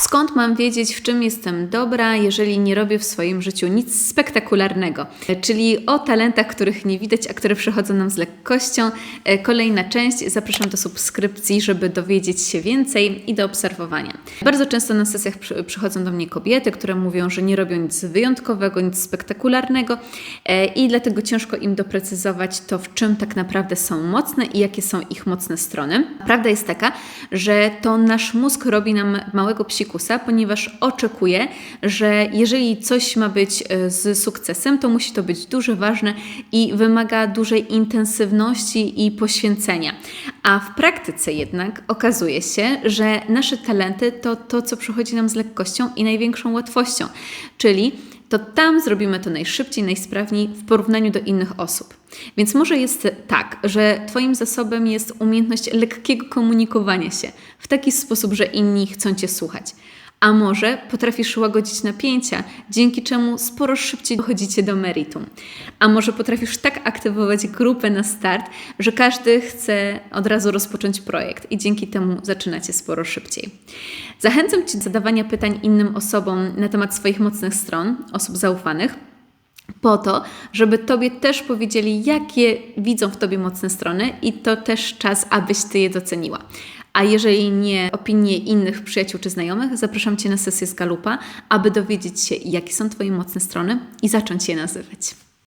Skąd mam wiedzieć, w czym jestem dobra, jeżeli nie robię w swoim życiu nic spektakularnego? Czyli o talentach, których nie widać, a które przychodzą nam z lekkością. E, Kolejna część. Zapraszam do subskrypcji, żeby dowiedzieć się więcej i do obserwowania. Bardzo często na sesjach przy- przychodzą do mnie kobiety, które mówią, że nie robią nic wyjątkowego, nic spektakularnego e, i dlatego ciężko im doprecyzować to, w czym tak naprawdę są mocne i jakie są ich mocne strony. Prawda jest taka, że to nasz mózg robi nam małego ponieważ oczekuje, że jeżeli coś ma być e, z sukcesem, to musi to być duże, ważne i wymaga dużej intensywności i poświęcenia. A w praktyce jednak okazuje się, że nasze talenty to to, co przychodzi nam z lekkością i największą łatwością, czyli to tam zrobimy to najszybciej, najsprawniej w porównaniu do innych osób. Więc może jest tak, że Twoim zasobem jest umiejętność lekkiego komunikowania się w taki sposób, że inni chcą Cię słuchać. A może potrafisz łagodzić napięcia, dzięki czemu sporo szybciej dochodzicie do meritum. A może potrafisz tak aktywować grupę na start, że każdy chce od razu rozpocząć projekt i dzięki temu zaczynacie sporo szybciej. Zachęcam Cię do zadawania pytań innym osobom na temat swoich mocnych stron, osób zaufanych po to, żeby Tobie też powiedzieli, jakie widzą w Tobie mocne strony i to też czas, abyś Ty je doceniła. A jeżeli nie opinie innych przyjaciół czy znajomych, zapraszam Cię na sesję z Galupa, aby dowiedzieć się, jakie są Twoje mocne strony i zacząć je nazywać.